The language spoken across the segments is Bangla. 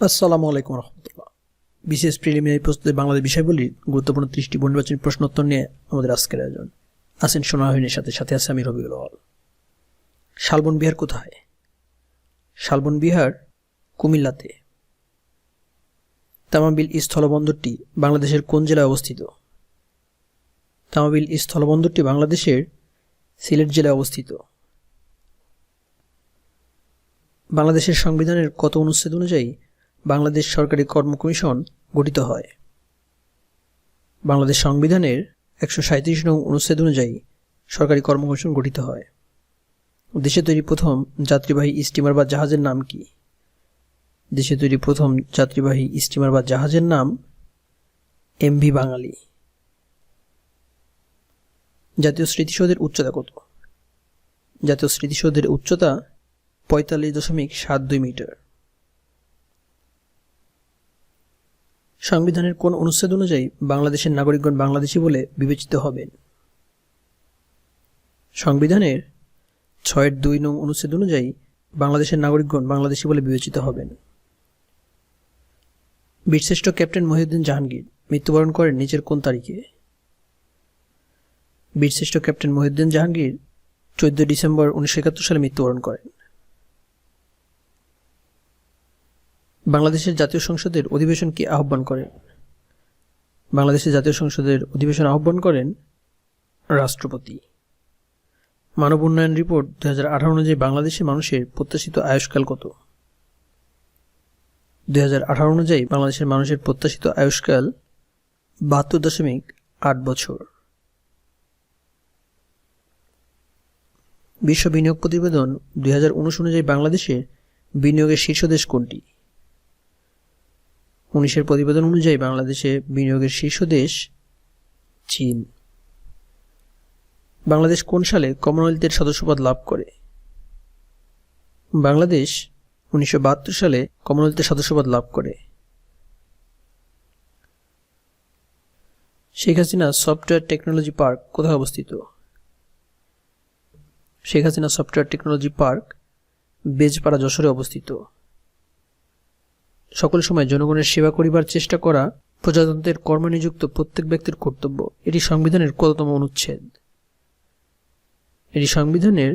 আসসালামু আলাইকুম রহমতুল্লাহ। বিশেষ প্রিলিমিনারি প্রস্তুতি বাংলাদেশ বিষয়গুলির গুরুত্বপূর্ণ ত্রিশটি নির্বাচনী প্রশ্নোত্তর নিয়ে আমাদের আজকের আয়োজন। আছেন সোনাহিনীর সাথে সাথে আছে আমি রবিউল হল শালবন বিহার কোথায়? শালবন বিহার কুমিল্লাতে। তামাবিল স্থলবন্দরটি বাংলাদেশের কোন জেলায় অবস্থিত? তামাবিল স্থলবন্দরটি বাংলাদেশের সিলেট জেলায় অবস্থিত। বাংলাদেশের সংবিধানের কত অনুচ্ছেদ অনুযায়ী বাংলাদেশ সরকারি কর্ম কমিশন গঠিত হয়। বাংলাদেশ সংবিধানের একশো সাঁত্রিশ নং অনুচ্ছেদ অনুযায়ী সরকারি কর্ম কমিশন গঠিত হয়। দেশে তৈরি প্রথম যাত্রীবাহী স্টিমার বা জাহাজের নাম কি? দেশে তৈরি প্রথম যাত্রীবাহী স্টিমার বা জাহাজের নাম এমভি বাঙালি। জাতীয় স্মৃতিসৌধের উচ্চতা কত? জাতীয় স্মৃতিসৌধের উচ্চতা পঁয়তাল্লিশ দশমিক সাত দুই মিটার। সংবিধানের কোন অনুচ্ছেদ অনুযায়ী বাংলাদেশের নাগরিকগণ বাংলাদেশী বলে বিবেচিত হবেন। সংবিধানের ছয়ের দুই নং অনুচ্ছেদ অনুযায়ী বাংলাদেশের নাগরিকগণ বাংলাদেশী বলে বিবেচিত হবেন। বীরশ্রেষ্ঠ ক্যাপ্টেন মহিউদ্দিন জাহাঙ্গীর মৃত্যুবরণ করেন নিচের কোন তারিখে? বীরশ্রেষ্ঠ ক্যাপ্টেন মহিউদ্দিন জাহাঙ্গীর চোদ্দ ডিসেম্বর উনিশশো একাত্তর সালে মৃত্যুবরণ করেন। বাংলাদেশের জাতীয় সংসদের অধিবেশন কি আহ্বান করেন। বাংলাদেশের জাতীয় সংসদের অধিবেশন আহ্বান করেন রাষ্ট্রপতি। মানব উন্নয়ন রিপোর্ট দু হাজার আঠারো অনুযায়ী বাংলাদেশের মানুষের প্রত্যাশিত আয়ুষ্কাল কত? দুই হাজার আঠারো অনুযায়ী বাংলাদেশের মানুষের প্রত্যাশিত আয়ুষ্কাল বাহাত্তর দশমিক আট বছর। বিশ্ব বিনিয়োগ প্রতিবেদন দুই হাজার উনিশ অনুযায়ী বাংলাদেশে বিনিয়োগের শীর্ষ দেশ কোনটি? উনিশের প্রতিবেদন অনুযায়ী বাংলাদেশে বিনিয়োগের শীর্ষ দেশ চীন। বাংলাদেশ কোন সালে কমনওয়েলথের সদস্যপদ লাভ করে? বাংলাদেশ উনিশশো বাহাত্তর সালে কমনওয়েলথের সদস্যপদ লাভ করে। Sheikh Hasina software technology park কোথায় অবস্থিত? Sheikh Hasina software technology park Bejpara যশোরে অবস্থিত। সকল সময় জনগণের সেবা করিবার চেষ্টা করা প্রজাতন্ত্রের কর্মনিযুক্ত প্রত্যেক ব্যক্তির কর্তব্য। এটি সংবিধানের কততম অনুচ্ছেদ? এটি সংবিধানের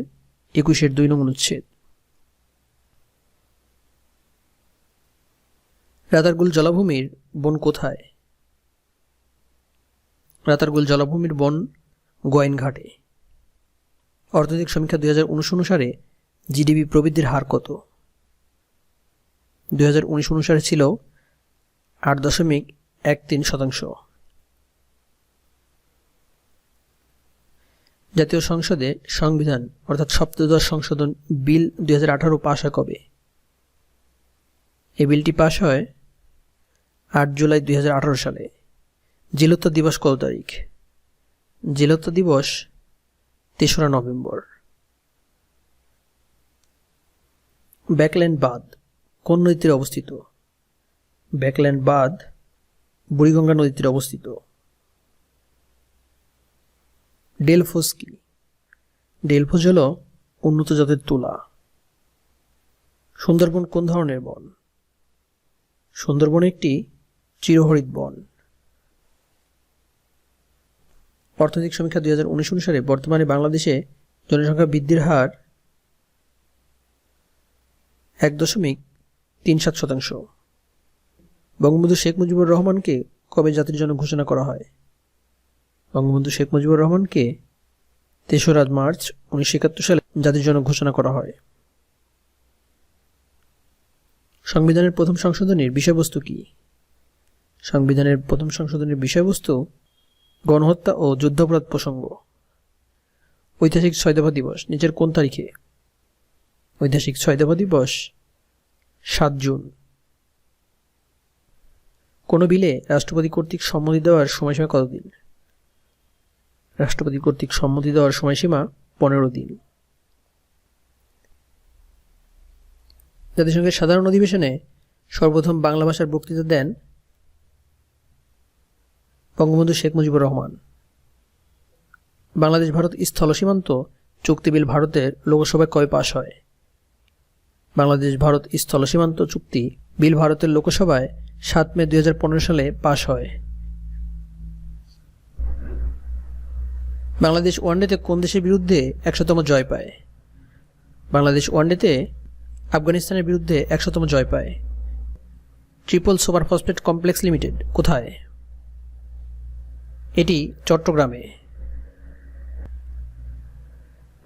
একুশের দুই নং অনুচ্ছেদ। রাতারগুল জলাভূমির বন কোথায়? রাতারগুল জলাভূমির বন গোয়াইনঘাটে অর্থনৈতিক সমীক্ষা দুই হাজার উনিশ অনুসারে জিডিপি প্রবৃদ্ধির হার কত? দুই হাজার উনিশ অনুসারে ছিল আট দশমিক এক তিন শতাংশ। জাতীয় সংসদে সংবিধান, অর্থাৎ সপ্তদশ সংশোধন বিল দুই হাজার আঠারো পাশ হয় কবে? এই বিলটি পাশ হয় আট জুলাই দুই হাজার আঠারো সালে। জিলত্তা দিবস কত তারিখ? জিলত্তা দিবস তেসরা নভেম্বর। ব্যাকল্যান্ড বাঁধ কোন নদীতে অবস্থিত? ব্যাকল্যান্ড বাঁধ, বুড়িগঙ্গা নদীতে অবস্থিত। ডেলফোস কি ডেলফোস হল উন্নত জাতের তুলা। সুন্দরবন কোন ধরনের বন? সুন্দরবন একটি চিরহরিত বন। অর্থনৈতিক সমীক্ষা দুই হাজার উনিশ অনুসারে বর্তমানে বাংলাদেশে জনসংখ্যা বৃদ্ধির হার এক দশমিক তিন সাত শতাংশ। বঙ্গবন্ধু শেখ মুজিবুর রহমানকে কবে জাতির জন্য ঘোষণা করা হয়? বঙ্গবন্ধু শেখ মুজিবুর রহমানকে তেসরা মার্চ উনিশশো একাত্তর সালে জাতির জন্য ঘোষণা করা হয়। সংবিধানের প্রথম সংশোধনীর বিষয়বস্তু কি? সংবিধানের প্রথম সংশোধনের বিষয়বস্তু গণহত্যা ও যুদ্ধাপরাধ প্রসঙ্গ। ঐতিহাসিক ছয় দফা দিবস, নিচের কোন তারিখে? ঐতিহাসিক ছয় দফা দিবস সাত জুন। কোনো বিলে রাষ্ট্রপতি কর্তৃক সম্মতি দেওয়ার সময়সীমা কতদিন? রাষ্ট্রপতি কর্তৃক সম্মতি দেওয়ার সময়সীমা পনেরো দিন। জাতিসংঘের সাধারণ অধিবেশনে সর্বপ্রথম বাংলা ভাষার বক্তৃতা দেন বঙ্গবন্ধু শেখ মুজিবুর রহমান। বাংলাদেশ ভারত স্থল সীমান্ত চুক্তি বিল ভারতের লোকসভায় কয় পাশ হয়? বাংলাদেশ, ভারত স্থল সীমান্ত চুক্তি বিল ভারতের লোকসভায় সাত মে দুই হাজার পনেরো সালে পাশ হয়। বাংলাদেশ ওয়ানডেতে কোন দেশের বিরুদ্ধে একশোতম জয় পায়? বাংলাদেশ ওয়ানডেতে আফগানিস্তানের বিরুদ্ধে একশোতম জয় পায়। Triple super phosphate complex limited কোথায়? এটি চট্টগ্রামে।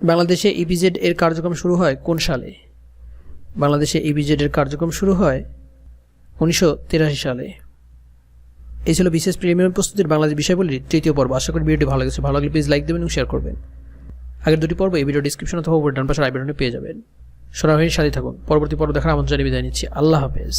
বাংলাদেশে ইপিজেড এর কার্যক্রম শুরু হয় কোন সালে? বাংলাদেশে ইপিজেড এর কার্যক্রম শুরু হয় উনিশশো তিরাশি সালে। এই ছিল বিশেষ প্রিমিয়াম প্রস্তুতির বাংলাদেশ বিষয়গুলির তৃতীয় পর্ব। আশা করি ভিডিওটি ভালো লেগেছে। ভালো লাগলে প্লিজ লাইক দেবেন এবং শেয়ার করবেন। আগের দুটি পর্ব এই ভিডিও ডিসক্রিপশন অথবা ওপর ডান পাশের আইবেটনে পেয়ে যাবেন। সরাসরি সাথে থাকুন। পরবর্তী পর্ব দেখার আমন্ত্রণ বিদায় নিচ্ছি। আল্লাহ হাফেজ।